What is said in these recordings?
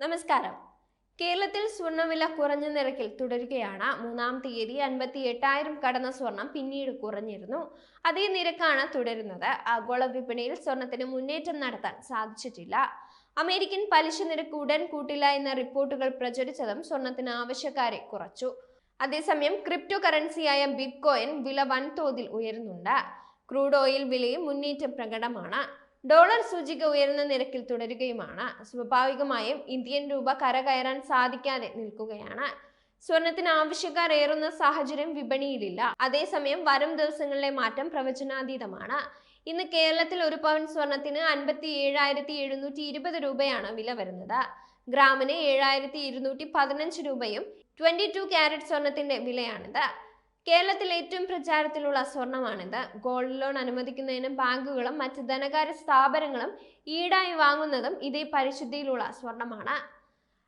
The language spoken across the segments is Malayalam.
നമസ്കാരം. കേരളത്തിൽ സ്വർണവില കുറഞ്ഞ നിരക്കിൽ തുടരുകയാണ്. മൂന്നാം തീയതി അൻപത്തി എട്ടായിരം കടന്ന സ്വർണം പിന്നീട് കുറഞ്ഞിരുന്നു. അതേ നിരക്കാണ് തുടരുന്നത്. ആഗോള വിപണിയിൽ സ്വർണത്തിന് മുന്നേറ്റം നടത്താൻ സാധിച്ചിട്ടില്ല. അമേരിക്കൻ പലിശ നിരക്ക് ഉടൻ കൂട്ടില്ല എന്ന റിപ്പോർട്ടുകൾ പ്രചരിച്ചതും സ്വർണത്തിന് ആവശ്യക്കാരെ കുറച്ചു. അതേസമയം ക്രിപ്റ്റോ കറൻസിയായ ബിറ്റ്കോയിൻ വില വൻതോതിൽ ഉയരുന്നുണ്ട്. ക്രൂഡ് ഓയിൽ വിലയും മുന്നേറ്റം പ്രകടമാണ്. ഡോളർ സൂചിക ഉയർന്ന നിരക്കിൽ തുടരുകയുമാണ്. സ്വാഭാവികമായും ഇന്ത്യൻ രൂപ കരകയറാൻ സാധിക്കാതെ നിൽക്കുകയാണ്. സ്വർണത്തിന് ആവശ്യക്കാർ ഏറുന്ന സാഹചര്യം വിപണിയിലില്ല. അതേസമയം വരും ദിവസങ്ങളിലെ മാറ്റം പ്രവചനാതീതമാണ്. ഇന്ന് കേരളത്തിൽ ഒരു പവൻ സ്വർണത്തിന് അൻപത്തി ഏഴായിരത്തി എഴുന്നൂറ്റി ഇരുപത് രൂപയാണ് വില വരുന്നത്. ഗ്രാമിന് ഏഴായിരത്തി ഇരുന്നൂറ്റി പതിനഞ്ച് രൂപയും ട്വന്റി ടു ക്യാരറ്റ് സ്വർണത്തിന്റെ വിലയാണിത്. കേരളത്തിൽ ഏറ്റവും പ്രചാരത്തിലുള്ള സ്വർണമാണിത്. ഗോൾഡ് ലോൺ അനുവദിക്കുന്നതിനും ബാങ്കുകളും മറ്റ് ധനകാര്യ സ്ഥാപനങ്ങളും ഈടായി വാങ്ങുന്നതും ഇതേ പരിശുദ്ധിയിലുള്ള സ്വർണമാണ്.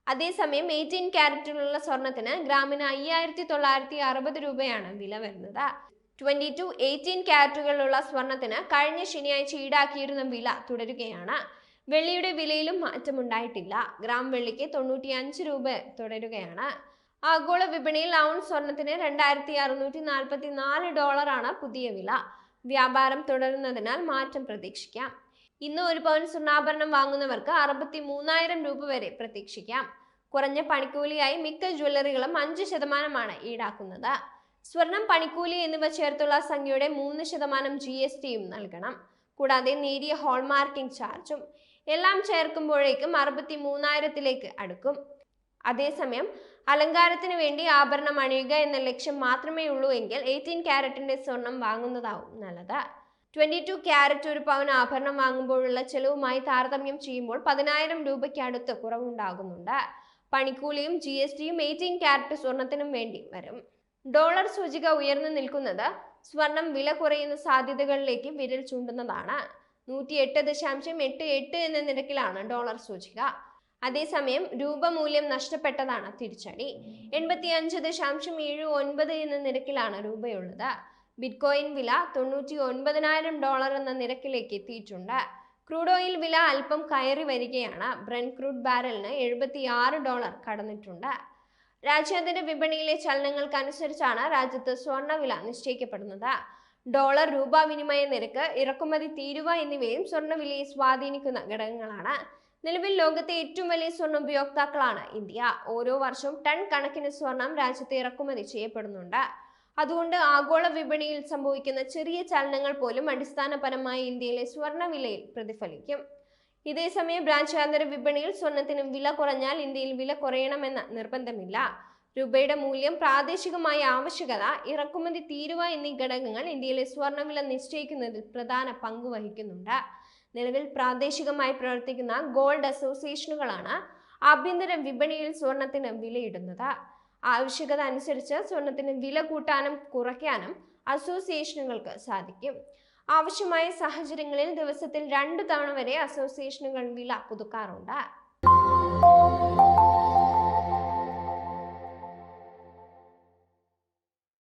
അതേസമയം എയ്റ്റീൻ ക്യാരറ്റിലുള്ള സ്വർണത്തിന് ഗ്രാമിന് അയ്യായിരത്തി തൊള്ളായിരത്തി അറുപത് രൂപയാണ് വില വരുന്നത്. ട്വന്റി ടു എയ്റ്റീൻ ക്യാരറ്റുകളിലുള്ള സ്വർണത്തിന് കഴിഞ്ഞ ശനിയാഴ്ച ഈടാക്കിയിരുന്ന വില തുടരുകയാണ്. വെള്ളിയുടെ വിലയിലും മാറ്റമുണ്ടായിട്ടില്ല. ഗ്രാം വെള്ളിക്ക് തൊണ്ണൂറ്റിയഞ്ച് രൂപ തുടരുകയാണ്. ആഗോള വിപണിയിൽ ഔൺസ് സ്വർണത്തിന് രണ്ടായിരത്തി അറുന്നൂറ്റി നാൽപ്പത്തി നാല് ഡോളറാണ് പുതിയ വില. വ്യാപാരം തുടരുന്നതിനാൽ മാറ്റം പ്രതീക്ഷിക്കാം. ഇന്ന് ഒരു പവൻ സ്വർണാഭരണം വാങ്ങുന്നവർക്ക് അറുപത്തി മൂന്നായിരം രൂപ വരെ പ്രതീക്ഷിക്കാം. കുറഞ്ഞ പണിക്കൂലിയായി മിക്ക ജ്വല്ലറികളും അഞ്ച് ശതമാനമാണ് ഈടാക്കുന്നത്. സ്വർണം പണിക്കൂലി എന്നിവ ചേർത്തുള്ള സംഖ്യയുടെ മൂന്ന് ശതമാനം ജി എസ് ടിയും നൽകണം. കൂടാതെ നേരിയ ഹോൾമാർക്കിംഗ് ചാർജും എല്ലാം ചേർക്കുമ്പോഴേക്കും അറുപത്തി മൂന്നായിരത്തിലേക്ക് അടുക്കും. അതേസമയം അലങ്കാരത്തിന് വേണ്ടി ആഭരണം അണിയുക എന്ന ലക്ഷ്യം മാത്രമേ ഉള്ളൂ എങ്കിൽ എയ്റ്റീൻ ക്യാരറ്റിന്റെ സ്വർണം വാങ്ങുന്നതാവും നല്ലത്. ട്വന്റി ടു ക്യാരറ്റ് ഒരു പവൻ ആഭരണം വാങ്ങുമ്പോഴുള്ള ചെലവുമായി താരതമ്യം ചെയ്യുമ്പോൾ പതിനായിരം രൂപയ്ക്കടുത്ത് കുറവുണ്ടാകുന്നുണ്ട്. പണിക്കൂലിയും ജി എസ് ടിയും എയ്റ്റീൻ ക്യാരറ്റ് സ്വർണത്തിനും വേണ്ടി വരും. ഡോളർ സൂചിക ഉയർന്നു നിൽക്കുന്നത് സ്വർണം വില കുറയുന്ന സാധ്യതകളിലേക്ക് വിരൽ ചൂണ്ടുന്നതാണ്. നൂറ്റി എട്ട് ദശാംശം എട്ട് എട്ട് എന്ന നിരക്കിലാണ് ഡോളർ സൂചിക. അതേസമയം രൂപമൂല്യം നഷ്ടപ്പെട്ടതാണ് തിരിച്ചടി. എൺപത്തി അഞ്ച് ദശാംശം ഏഴ് ഒൻപത് എന്ന നിരക്കിലാണ് രൂപയുള്ളത്. ബിറ്റ്കോയിൻ വില തൊണ്ണൂറ്റി ഒൻപതിനായിരം ഡോളർ എന്ന നിരക്കിലേക്ക് എത്തിയിട്ടുണ്ട്. ക്രൂഡ് ഓയിൽ വില അല്പം കയറി വരികയാണ്. ബ്രൻ ക്രൂഡ് ബാരലിന് എഴുപത്തി ആറ് ഡോളർ കടന്നിട്ടുണ്ട്. രാജ്യാന്തര വിപണിയിലെ ചലനങ്ങൾക്കനുസരിച്ചാണ് രാജ്യത്ത് സ്വർണവില നിശ്ചയിക്കപ്പെടുന്നത്. ഡോളർ രൂപ വിനിമയ നിരക്ക് ഇറക്കുമതി തീരുവ എന്നിവയും സ്വർണവിലയെ സ്വാധീനിക്കുന്ന ഘടകങ്ങളാണ്. നിലവിൽ ലോകത്തെ ഏറ്റവും വലിയ സ്വർണ ഉപയോക്താക്കളാണ് ഇന്ത്യ. ഓരോ വർഷവും ടൺ കണക്കിന് സ്വർണം രാജ്യത്ത് ഇറക്കുമതി ചെയ്യപ്പെടുന്നുണ്ട്. അതുകൊണ്ട് ആഗോള വിപണിയിൽ സംഭവിക്കുന്ന ചെറിയ ചലനങ്ങൾ പോലും അടിസ്ഥാനപരമായി ഇന്ത്യയിലെ സ്വർണ വിലയിൽ പ്രതിഫലിക്കും ഇതേസമയം രാജ്യാന്തര വിപണിയിൽ സ്വർണത്തിന് വില കുറഞ്ഞാൽ ഇന്ത്യയിൽ വില കുറയണമെന്ന നിർബന്ധമില്ല. രൂപയുടെ മൂല്യം പ്രാദേശികമായ ആവശ്യകത ഇറക്കുമതി തീരുവ എന്നീ ഘടകങ്ങൾ ഇന്ത്യയിലെ സ്വർണവില നിശ്ചയിക്കുന്നതിൽ പ്രധാന പങ്ക് വഹിക്കുന്നുണ്ട്. നിലവിൽ പ്രാദേശികമായി പ്രവർത്തിക്കുന്ന ഗോൾഡ് അസോസിയേഷനുകളാണ് ആഭ്യന്തര വിപണിയിൽ സ്വർണത്തിന് വിലയിടുന്നത്. ആവശ്യകത അനുസരിച്ച് സ്വർണത്തിന് വില കൂട്ടാനും കുറയ്ക്കാനും അസോസിയേഷനുകൾക്ക് സാധിക്കും. ആവശ്യമായ സാഹചര്യങ്ങളിൽ ദിവസത്തിൽ രണ്ടു തവണ വരെ അസോസിയേഷനുകൾ വില പുതുക്കാറുണ്ട്.